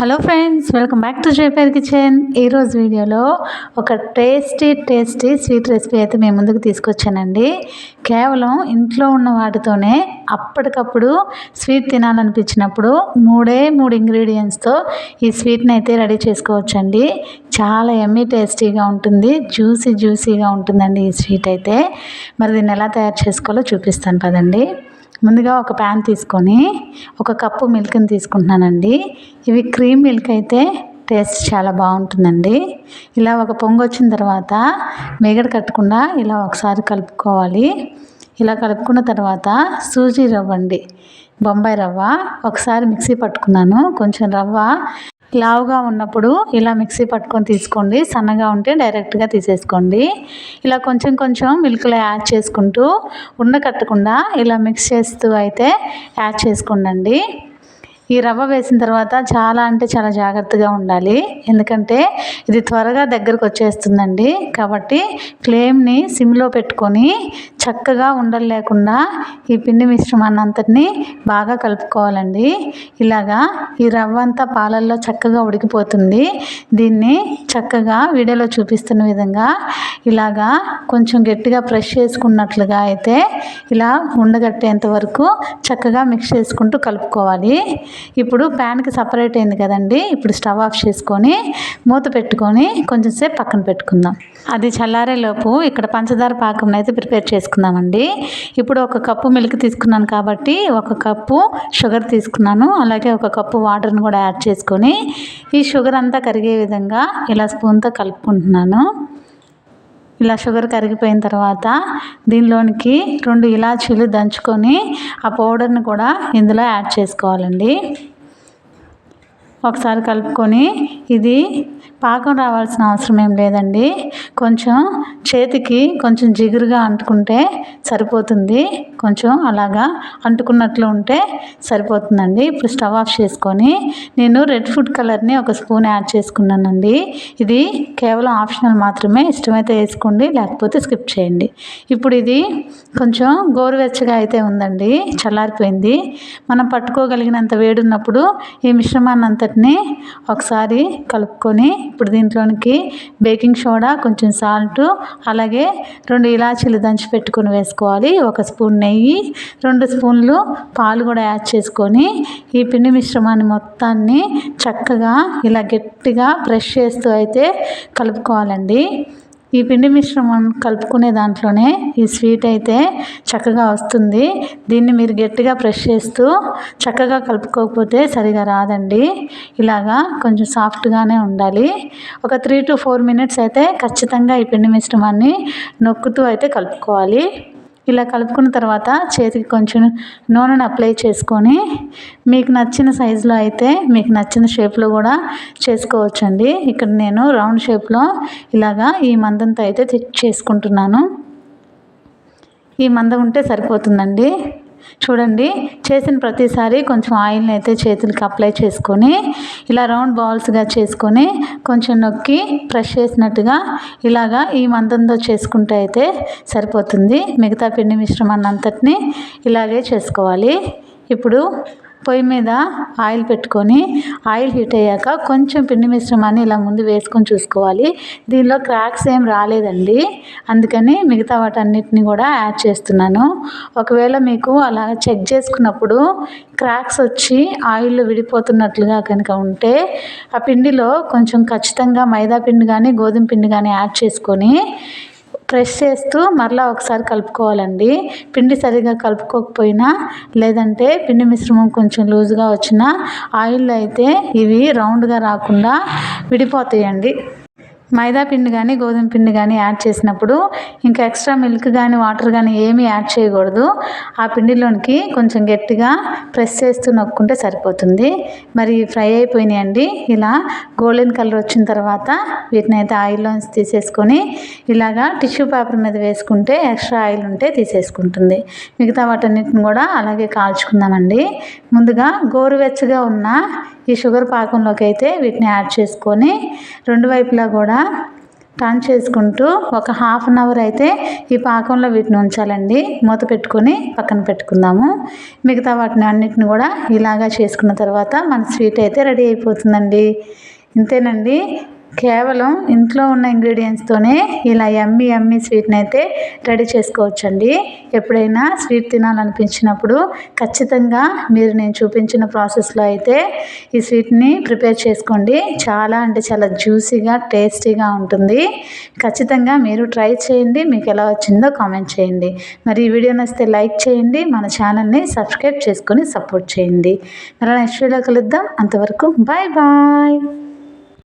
Hello friends welcome back to Jaipur kitchen. ఈరోజు వీడియోలో ఒక టేస్టీ టేస్టీ స్వీట్ రెసిపీ అయితే మేము ముందుకు తీసుకొచ్చానండి. కేవలం ఇంట్లో ఉన్న వాటితోనే అప్పటికప్పుడు స్వీట్ తినాలనిపించినప్పుడు మూడే మూడు ఇంగ్రీడియంట్స్తో ఈ స్వీట్ని అయితే రెడీ చేసుకోవచ్చండి. చాలా ఎమ్మీ టేస్టీగా ఉంటుంది జ్యూసీ జ్యూసీగా ఉంటుందండి ఈ స్వీట్ అయితే. మరి దీన్ని ఎలా తయారు చేసుకోవాలో చూపిస్తాను పదండి. ముందుగా ఒక ప్యాన్ తీసుకొని ఒక కప్పు మిల్క్ని తీసుకుంటున్నానండి. ఇవి క్రీమ్ మిల్క్ అయితే టేస్ట్ చాలా బాగుంటుందండి. ఇలా ఒక పొంగు వచ్చిన తర్వాత మేగడ కట్టకుండా ఇలా ఒకసారి కలుపుకోవాలి. ఇలా కలుపుకున్న తర్వాత సూజీ రవ్వ అండి. బొంబాయి రవ్వ. ఒకసారి మిక్సీ పట్టుకున్నాను. కొంచెం రవ్వ లావుగా ఉన్నప్పుడు ఇలా మిక్సీ పట్టుకొని తీసుకోండి. సన్నగా ఉంటే డైరెక్ట్గా తీసేసుకోండి. ఇలా కొంచెం కొంచెం మిల్క్లో యాడ్ చేసుకుంటూ ఉండకట్టకుండా ఇలా మిక్స్ చేస్తూ అయితే యాడ్ చేసుకోండి ఈ రవ్వ వేసిన తర్వాత చాలా అంటే చాలా జాగ్రత్తగా ఉండాలి. ఎందుకంటే ఇది త్వరగా దగ్గరకు వచ్చేస్తుందండి. కాబట్టి ఫ్లేమ్ని సిమ్లో పెట్టుకొని చక్కగా ఉండలు లేకుండా ఈ పిండి మిశ్రమాన్ని అంతటిని బాగా కలుపుకోవాలండి. ఇలాగా ఈ రవ్వ అంతా పాలల్లో చక్కగా ఉడికిపోతుంది. దీన్ని చక్కగా వీడియోలో చూపిస్తున్న విధంగా ఇలాగా కొంచెం గట్టిగా ప్రెష్ చేసుకున్నట్లుగా అయితే ఇలా ఉండగట్టేంత వరకు చక్కగా మిక్స్ చేసుకుంటూ కలుపుకోవాలి. ఇప్పుడు ప్యాన్కి సపరేట్ అయింది కదండి. ఇప్పుడు స్టవ్ ఆఫ్ చేసుకొని మూత పెట్టుకొని కొంచెం సేపు పక్కన పెట్టుకుందాం. అది చల్లారేలోపు ఇక్కడ పంచదార పాకం అయితే ప్రిపేర్ చేసుకుందామండి. ఇప్పుడు ఒక కప్పు మిల్క్ తీసుకున్నాను కాబట్టి ఒక కప్పు షుగర్ తీసుకున్నాను. అలాగే ఒక కప్పు వాటర్ని కూడా యాడ్ చేసుకొని ఈ షుగర్ అంతా కరిగే విధంగా ఇలా స్పూన్తో కలుపుకుంటున్నాను. ఇలా షుగర్ కరిగిపోయిన తర్వాత దీనిలోనికి రెండు ఇలాచీలు దంచుకొని ఆ పౌడర్ని కూడా ఇందులో యాడ్ చేసుకోవాలండి. ఒకసారి కలుపుకొని ఇది పాకం రావాల్సిన అవసరం ఏం లేదండి. కొంచెం చేతికి కొంచెం జిగురుగా అంటుకుంటే సరిపోతుంది. కొంచెం అలాగా అంటుకున్నట్లు ఉంటే సరిపోతుందండి. ఇప్పుడు స్టవ్ ఆఫ్ చేసుకొని నేను రెడ్ ఫుడ్ కలర్ని ఒక స్పూన్ యాడ్ చేసుకున్నానండి. ఇది కేవలం ఆప్షనల్ మాత్రమే. ఇష్టమైతే వేసుకోండి లేకపోతే స్కిప్ చేయండి. ఇప్పుడు ఇది కొంచెం గోరువెచ్చగా అయితే ఉందండి. చల్లారిపోయింది. మనం పట్టుకోగలిగినంత వేడున్నప్పుడు ఈ మిశ్రమాన్ని అంతటిని ఒకసారి కలుపుకొని ఇప్పుడు దీంట్లోనికి బేకింగ్ సోడా కొంచెం సాల్ట్ అలాగే రెండు ఇలాచీలు దంచి పెట్టుకొని వేసుకోవాలి. ఒక స్పూన్ నెయ్యి రెండు స్పూన్లు పాలు కూడా యాడ్ చేసుకొని ఈ పిండి మిశ్రమాన్ని మొత్తాన్ని చక్కగా ఇలా గట్టిగా బ్రష్ చేస్తూ అయితే కలుపుకోవాలండి. ఈ పిండి మిశ్రమం కలుపుకునే దాంట్లోనే ఈ స్వీట్ అయితే చక్కగా వస్తుంది. దీన్ని మీరు గట్టిగా ప్రెస్ చేస్తూ చక్కగా కలుపుకోకపోతే సరిగా రాదండి. ఇలాగా కొంచెం సాఫ్ట్గానే ఉండాలి. ఒక త్రీ టు ఫోర్ మినిట్స్ అయితే ఖచ్చితంగా ఈ పిండి మిశ్రమాన్ని నొక్కుతూ అయితే కలుపుకోవాలి. ఇలా కలుపుకున్న తర్వాత చేతికి కొంచెం నూనెను అప్లై చేసుకొని మీకు నచ్చిన సైజులో అయితే మీకు నచ్చిన షేప్లో కూడా చేసుకోవచ్చండి. ఇక్కడ నేను రౌండ్ షేప్లో ఇలాగా ఈ మందంతో అయితే చేసుకుంటున్నాను. ఈ మందం ఉంటే సరిపోతుందండి. చూడండి చేసిన ప్రతిసారి కొంచెం ఆయిల్ని అయితే చేతులకి అప్లై చేసుకొని ఇలా రౌండ్ బాల్స్గా చేసుకొని కొంచెం నొక్కి ప్రెష్ చేసినట్టుగా ఇలాగా ఈ మందంతో చేసుకుంటే అయితే సరిపోతుంది. మిగతా పిండి మిశ్రమాన్ని అంతటిని ఇలాగే చేసుకోవాలి. ఇప్పుడు పొయ్యి మీద ఆయిల్ పెట్టుకొని ఆయిల్ హీట్ అయ్యాక కొంచెం పిండి మిశ్రమాన్ని ఇలా ముందు వేసుకొని చూసుకోవాలి. దీనిలో క్రాక్స్ ఏం రాలేదండి. అందుకని మిగతా వాటన్నిటిని కూడా యాడ్ చేస్తున్నాను. ఒకవేళ మీకు అలా చెక్ చేసుకున్నప్పుడు క్రాక్స్ వచ్చి ఆయిల్లో విడిపోతున్నట్లుగా కనుక ఉంటే ఆ పిండిలో కొంచెం ఖచ్చితంగా మైదా పిండి కానీ గోధుమ పిండి కానీ యాడ్ చేసుకొని ప్రెస్ చేస్తూ మరలా ఒకసారి కలుపుకోవాలండి. పిండి సరిగా కలుపుకోకపోయినా లేదంటే పిండి మిశ్రమం కొంచెం లూజ్గా వచ్చిన ఆయిల్లో అయితే ఇవి రౌండ్గా రాకుండా విడిపోతాయండి. మైదా పిండి కానీ గోధుమ పిండి కానీ యాడ్ చేసినప్పుడు ఇంకా ఎక్స్ట్రా మిల్క్ కానీ వాటర్ కానీ ఏమీ యాడ్ చేయకూడదు. ఆ పిండిలోనికి కొంచెం గట్టిగా ప్రెస్ చేస్తూ నొక్కుంటే సరిపోతుంది. మరి ఫ్రై అయిపోయినాయండి. ఇలా గోల్డెన్ కలర్ వచ్చిన తర్వాత వీటిని అయితే ఆయిల్లోంచి తీసేసుకొని ఇలాగా టిష్యూ పేపర్ మీద వేసుకుంటే ఎక్స్ట్రా ఆయిల్ ఉంటే తీసేసుకుంటుంది. మిగతా వాటన్నిటిని కూడా అలాగే కాల్చుకుందామండి. ముందుగా గోరువెచ్చగా ఉన్న ఈ షుగర్ పాకంలోకి అయితే వీటిని యాడ్ చేసుకొని రెండు వైపులా కూడా టర్న్ చేసుకుంటూ ఒక హాఫ్ అన్ అవర్ అయితే ఈ పాకంలో వీటిని ఉంచాలండి. మూత పెట్టుకొని పక్కన పెట్టుకుందాము. మిగతా వాటిని అన్నిటిని కూడా ఇలాగా చేసుకున్న తర్వాత మన స్వీట్ అయితే రెడీ అయిపోతుందండి. ఇంతేనండి. కేవలం ఇంట్లో ఉన్న ఇంగ్రీడియంట్స్తోనే ఇలా ఎమ్మి ఎమ్మి స్వీట్ని అయితే రెడీ చేసుకోవచ్చండి. ఎప్పుడైనా స్వీట్ తినాలనిపించినప్పుడు ఖచ్చితంగా మీరు నేను చూపించిన ప్రాసెస్లో అయితే ఈ స్వీట్ని ప్రిపేర్ చేసుకోండి. చాలా అంటే చాలా జ్యూసీగా టేస్టీగా ఉంటుంది. ఖచ్చితంగా మీరు ట్రై చేయండి. మీకు ఎలా వచ్చిందో కామెంట్ చేయండి. మరి ఈ వీడియో నచ్చితే లైక్ చేయండి. మన ఛానల్ని సబ్స్క్రైబ్ చేసుకొని సపోర్ట్ చేయండి. మరి నెక్స్ట్ వీడియో కలుద్దాం. అంతవరకు బాయ్ బాయ్